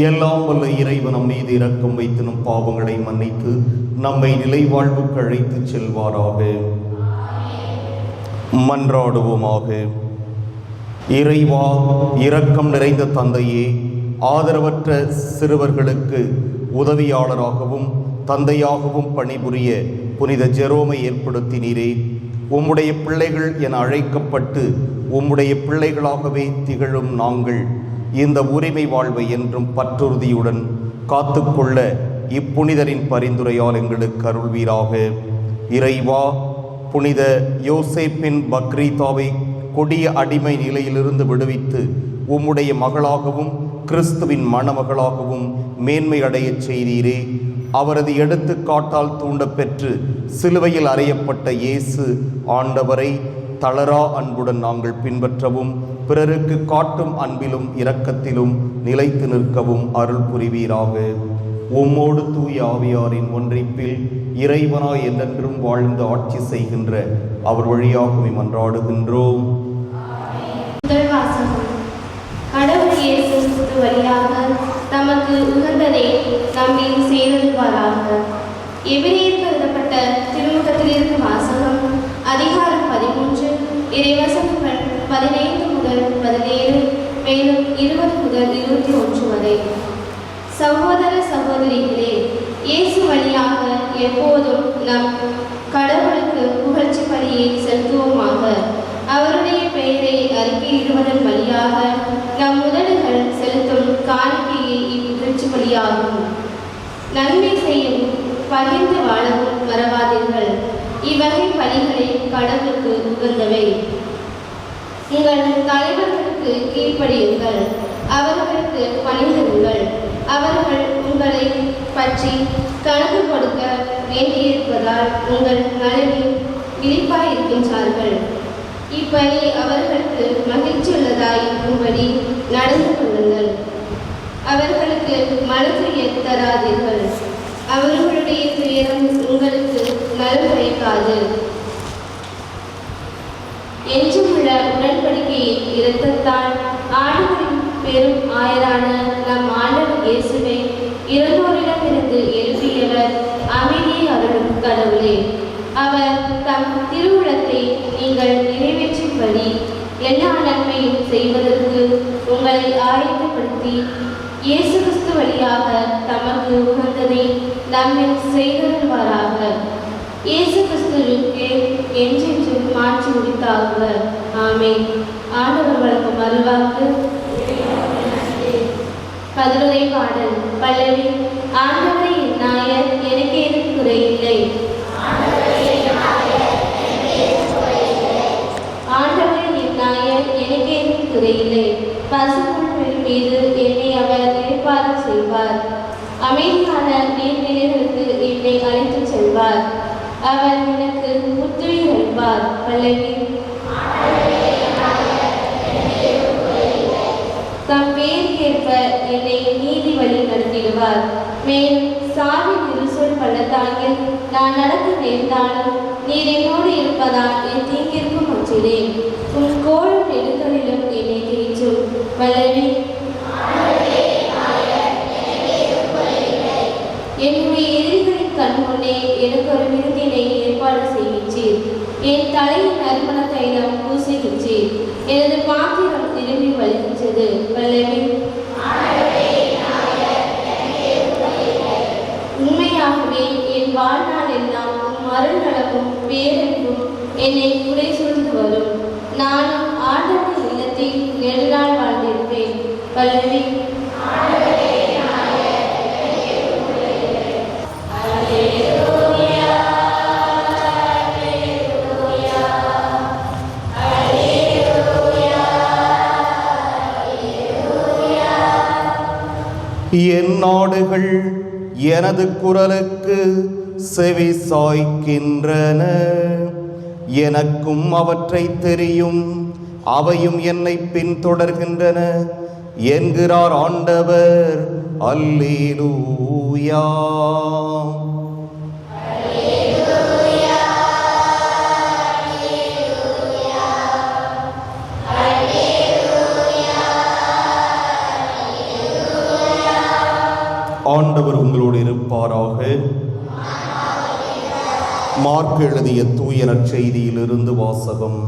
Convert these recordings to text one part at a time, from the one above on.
எல்லாம் வல்ல இறைவன் நம் மீது இரக்கம் வைத்து நம் பாவங்களை மன்னித்து நம்மை நிலைவாழ்வுக்கு அழைத்து செல்வாராக. மன்றாடுவோமாக. இறைவா இரக்கம் நிறைந்த தந்தையே ஆதரவற்ற சிறுவர்களுக்கு உதவியாளராகவும் தந்தையாகவும் பணிபுரிய புனித ஜெரோமை ஏற்படுத்தினீரே. உம்முடைய பிள்ளைகள் என அழைக்கப்பட்டு உம்முடைய பிள்ளைகளாகவே திகழும் நாங்கள் இந்த உரிமை வாழ்வை என்றும் பற்றுறுதியுடன் காத்துக்கொள்ள இப்புனிதரின் பரிந்துரையால் எங்களுக்கு அருள்வீராக. இறைவா புனித யோசேப்பின் பக்ரீதாவை கொடிய அடிமை நிலையிலிருந்து விடுவித்து உம்முடைய மகளாகவும் கிறிஸ்துவின் மணமகளாகவும் மேன்மை அடையச் செய்தீரே. அவரது எடுத்துக்காட்டால் தூண்டப்பெற்று சிலுவையில் அறையப்பட்ட இயேசு ஆண்டவரை தளரா அன்புடன் நாங்கள் பின்பற்றவும் பிறருக்கு காட்டும் அன்பிலும் இரக்கத்திலும் நிலைத்து நிற்கவும் அருள் புரிவீராக. உம்மோடு தூய ஆவியாரின் ஒன்றிப்பில் இறைவனாய் என்றென்றும் வாழ்ந்து ஆட்சி செய்கின்ற அவர் வழியாகவே மன்றாடுகின்றோம். கடவுள் இயேசு வழியாக நமக்கு உகந்ததை நம்மில் செய்தருவாராக எபிரேயருக்கு எழுதப்பட்ட திருமுகத்திலிருந்து வாசகம் அதிகாரம் பதிமூன்று இறைவசங்கள் பதினைந்து சகோதர சகோதரிகளே இயேசு வழியாக எப்போதும் நம் கடவுளுக்கு புகழ்ச்சி பணியை செலுத்துவோமாக. அவருடைய பெயரை அறிக்கையிடுவதன் வழியாக நம் உதடுகள் செலுத்தும் காணிக்கையை இப்புகழ்ச்சி பலியாகும். நன்மை செய்யும் பகிர்ந்து வாழவும் மறவாதீர்கள். இவ்வகை பணிகளை கடவுளுக்கு உகந்தவை. உங்கள் தலைவர்களுக்கு கீழ்ப்படியுங்கள். அவர்களுக்கு பணிந்திருங்கள் அவர்கள் உங்களை பற்றி கணக்கு கொடுக்க வேண்டியிருப்பதால் உங்கள் நலனில் விழிப்பாயிருக்கின்றார்கள். இப்பணி அவர்களுக்கு மகிழ்ச்சியுள்ளதாய் இருக்கும்படி நடந்து கொள்ளுங்கள். அவர்களுக்கு மனதுயர் தராதீர்கள். அவர்களுடைய துயரம் உங்களுக்கு நலம் பயக்காது என்றுமுள்ள உடன்படிக்கையை இரத்தத்தால் ஆடுகளின் பெரும் ஆயரான நம் ஆண்டவர் இயேசுவை இறந்தோரிடமிருந்து எழுப்பியவர் அமைதியை அருளும் கடவுளே. அவர் தம் திருவுளத்தை நீங்கள் நிறைவேற்றும்படி எல்லா நன்மையும் செய்வதற்கு உங்களை ஆயத்தப்படுத்தி இயேசு கிறிஸ்து வழியாக தமக்கு உகந்ததை நம்மில் செய்தருள்வாராக. இயேசு கிறிஸ்துவிற்கு என்றென்றும் மாற்றி முடித்தாகுவர் ஆமே ஆண்டவர் வழங்கும் அருள்வாக்கு பதிலுரை பாடல் பல்லவி ஆண்டவரை நாயர் எனக்கு எதுவும் குறையில்லை ஆண்டவரை நாயர் எனக்கு எதுவும் குறையில்லை பசுப்புள் மீது என்னை அவர் இழைப்பாரம் செய்வார் அமைதியான நீர்நிலைகளுக்கு என்னை அழைத்துச் செல்வார் அவர் எனக்கு புத்துயிர் அளிப்பார் பல்லவி தம் பேருக்கேற்ப என்னை நீதி வழி நடத்திடுவார் மேலும் சாவி திருசொல் பள்ளத்தாக்கில் நான் நடக்க நேர்ந்தாலும் நீர் என்னோடு இருப்பதால் என் தீங்கிற்கும் அச்சிடேன் உன் கோளும் நெடுங்களிலும் என்னை தீச்சும் வல்லவி என்னுடைய எதிரிகளின் கண் முன்னே எனக்கு ஒரு விருந்தினை ஏற்பாடு செய்கின்றீர். என் தலையின் நறுமண தைலம் பூசுகின்றீர். எனது பாத்திரம் திரும்பி வலிக்கின்றது பல்லவி வாழ்நாள் எல்லாம் வாழ்நாள் பேரன்பும் என்னை குறை சூழ்ந்து வரும் நானும் ஆண்டவரின் இல்லத்தில் நெடுநாள் வாழ்ந்திருப்பேன். பல்லவி என் நாடுகள் எனது குரலுக்கு செவி சாய்க்கின்றன. எனக்கும் அவற்றை தெரியும். அவையும் என்னை பின்தொடர்கின்றன. என்கிறார் ஆண்டவர் அல்லேலூயா. ஆண்டவர் உங்களோடு இருப்பாராக. மார்க் எழுதிய தூய நற்செய்தியிலிருந்து வாசகம்.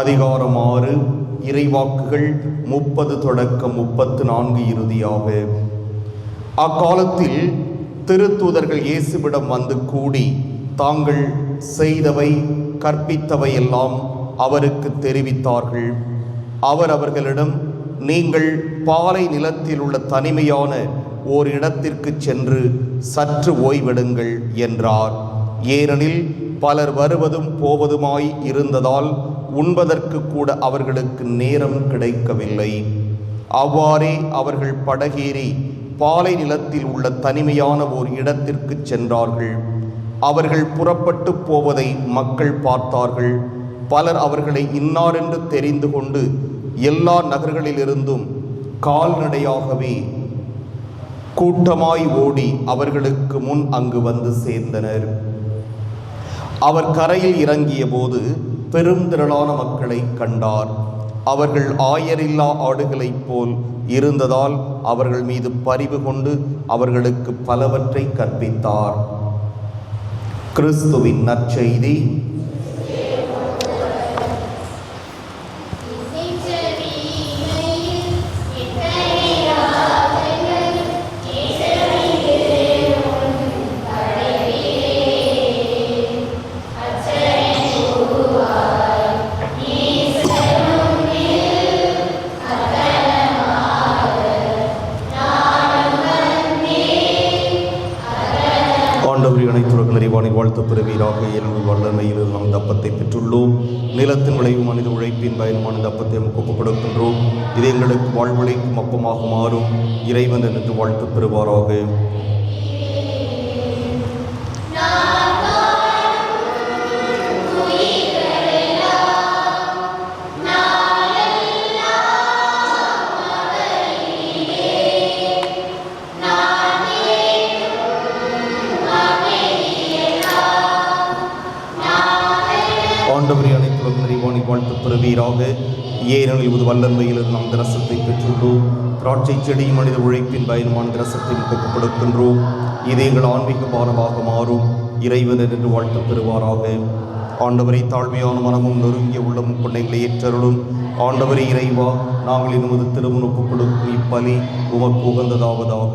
அதிகாரம் ஆறு இறைவாக்குகள் முப்பது தொடக்கம் முப்பத்து நான்கு இறுதியாக. அக்காலத்தில் திருத்தூதர்கள் இயேசுவிடம் வந்து கூடி தாங்கள் செய்தவை கற்பித்தவை எல்லாம் அவருக்கு தெரிவித்தார்கள். அவர் அவர்களிடம் நீங்கள் பாலை நிலத்தில் உள்ள தனிமையான ஓர் இடத்திற்கு சென்று சற்று ஓய்வெடுங்கள் என்றார். ஏனெனில் பலர் வருவதும் போவதுமாய் இருந்ததால் உண்பதற்கு கூட அவர்களுக்கு நேரம் கிடைக்கவில்லை. அவ்வாறே அவர்கள் படகேறி பாலை நிலத்தில் உள்ள தனிமையான ஓர் இடத்திற்கு சென்றார்கள். அவர்கள் புறப்பட்டு போவதை மக்கள் பார்த்தார்கள். பலர் அவர்களை இன்னாரென்று தெரிந்து கொண்டு எல்லா நகர்களிலிருந்தும் கால்நடையாகவே கூட்டமாய் ஓடி அவர்களுக்கு முன் அங்கு வந்து சேர்ந்தனர். அவர் கரையில் இறங்கிய போது பெருந்திரளான மக்களை கண்டார். அவர்கள் ஆயரில்லா ஆடுகளைப் போல் இருந்ததால் அவர்கள் மீது பரிவு கொண்டு அவர்களுக்கு பலவற்றை கற்பித்தார். கிறிஸ்துவின் நற்செய்தி. தப்பத்தை நிலத்தின் விளைவு மனித உழைப்பின் பயனுமான அப்பத்தை நமக்கு ஒப்புக் கொடுக்கின்றோம் இது எங்களுக்கு அப்பமாக மாறும். இறைவன் என்று வாழ்த்து பெறுவாராக. பெறுவீராக ஏனெனில் இது வல்லன்மையில் நாம் திரசத்தை பெற்றுள்ளோம். திராட்சை செடி மனித உழைப்பின் பயனுமான திரசத்தை நமக்கு கொடுக்கின்றோம் இது எங்கள் ஆன்மீக பாரமாக மாறும். இறைவன் என்று வாழ்த்து பெறுவாராக. ஆண்டவரை தாழ்மையான மனமும் நொறுங்கிய உள்ளமும் கொண்டைகளை ஏற்றருளும். ஆண்டவரை இறைவா நாங்கள் நமது திருமணம் கொடுக்கும் இப்பலி உமக்கு உகந்ததாவதாக.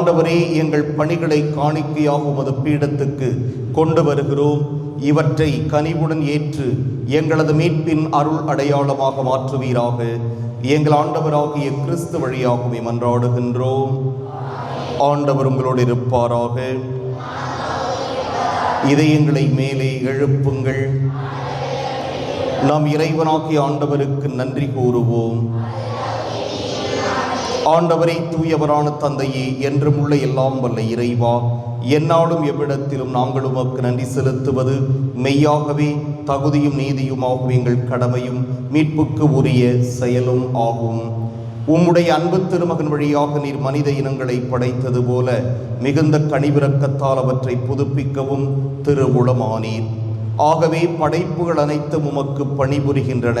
ஆண்டவரே எங்கள் பணிகளை காணிக்கையாக உமது பீடத்துக்கு கொண்டு வருகிறோம். இவற்றை கனிவுடன் ஏற்று எங்களது மீட்பின் அருள் அடையாளமாக மாற்றுவீராக. எங்கள் ஆண்டவராகிய கிறிஸ்து வழியாகவே மன்றாடுகின்றோம். ஆண்டவர் உங்களோடு இருப்பாராக. இதயங்களை மேலே எழுப்புங்கள். நாம் இறைவனாகிய ஆண்டவருக்கு நன்றி கூறுவோம். ஆண்டவரே தூயவரான தந்தையே என்றும் உள்ள எல்லாம் வல்ல இறைவா எந்நாளும் எவ்விடத்திலும் நாங்கள் உமக்கு நன்றி செலுத்துவது. மெய்யாகவே தகுதியும் நீதியுமாகும் எங்கள் கடமையும் மீட்புக்கு உரிய செயலும் ஆகும். உம்முடைய அன்பு திருமகன் வழியாக நீர் மனித இனங்களை படைத்தது போல மிகுந்த கனிவிறக்கத்தால் அவற்றை புதுப்பிக்கவும் திருவுளமானீர். ஆகவே படைப்புகள் அனைத்தும் உமக்கு பணிபுரிகின்றன.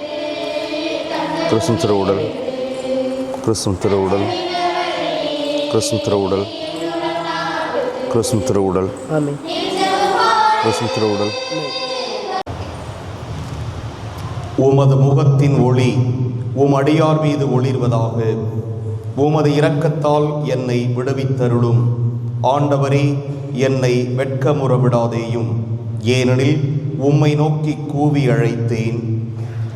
கிறிஸ்துவின் திருவுடல். கிறிஸ்துவின் திருவுடல். கிறிஸ்துவின் திருவுடல். கிறிஸ்துவின் திருவுடல். ஆமென். கிறிஸ்துவின் திருவுடல். உமது முகத்தின் ஒளி உம் அடியார் மீது ஒளிர்வதாக. உமது இரக்கத்தால் என்னை விடுவித்தருளும். ஆண்டவரே என்னை வெட்கமுற விடாதேயும் ஏனெனில் உம்மை நோக்கி கூவி அழைத்தேன்.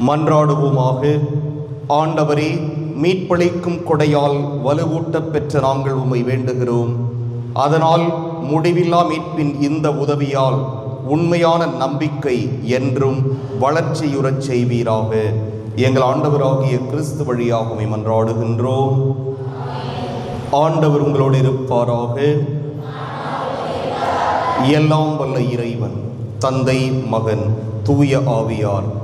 மன்றாடுவோமாக ஆண்டவரே மீட்பளிக்கும் கொடையால் வலுவூட்டப் பெற்ற நாங்கள் உம்மை வேண்டுகிறோம். அதனால் முடிவில்லா மீட்பின் இந்த உதவியால் உண்மையான நம்பிக்கை என்றும் வளர்ச்சியுறச் செய்வீராக. எங்கள் ஆண்டவராகிய கிறிஸ்து வழியாக மன்றாடுகின்றோம். ஆண்டவர் உங்களோடு இருப்பாராக. எல்லாம் வல்ல இறைவன் தந்தை மகன் தூய ஆவியார்